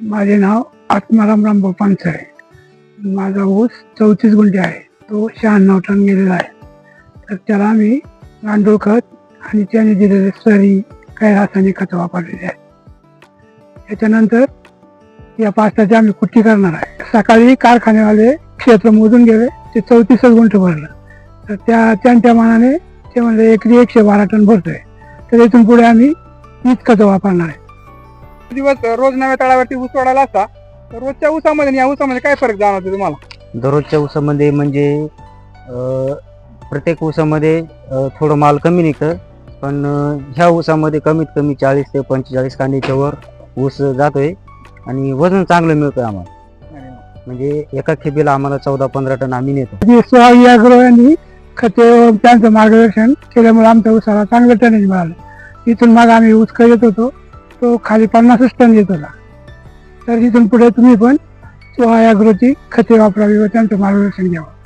माझे नाव आत्माराम राम पानसरे आहे. माझा ऊस चौतीस गुंठे आहे. तो शहाण्णव टन गेलेला आहे. तर त्याला आम्ही गांडूळ खत आणि त्याने दिलेले सरी काही रासायनिक खतं वापरलेली आहेत. त्याच्यानंतर या पास्ताची आम्ही कुट्टी करणार आहे. सकाळी कारखानेवाले क्षेत्र मोजून गेले. ते चौतीसच गुंठ भरलं. तर त्या त्यांच्या मानाने ते म्हणजे एकरी एकशे बारा टन भरतोय. तर इथून पुढे आम्ही हीच खतं वापरणार आहे. दिवस रोज नव्या तळावरती ऊस वाढायला असता तर रोजच्या ऊसामध्ये आणि या ऊसामध्ये काय फरक जाणवतो तुम्हाला? दररोजच्या ऊसामध्ये म्हणजे अं, प्रत्येक ऊसामध्ये अं, थोडं माल कमी निघतं पण अं, ह्या ऊसामध्ये कमीत कमी चाळीस ते पंचेचाळीस कांडीच्या वर ऊस जातोय आणि वजन चांगलं मिळतंय आम्हाला. म्हणजे एका खेपेला आम्हाला चौदा पंधरा टन आम्ही नेतो. जे सोहावी अग्रो यांनी खते व त्यांचं मार्गदर्शन केल्यामुळे आमच्या ऊसाला चांगलं टनेज मिळालं इथून मग आम्ही ऊस येत होतो. तो खाली पन्नासच टन येत होता. तर तिथून पुढे तुम्ही पण तो अग्रोची खते वापरावी व त्यांचं मार्गदर्शन घ्यावं.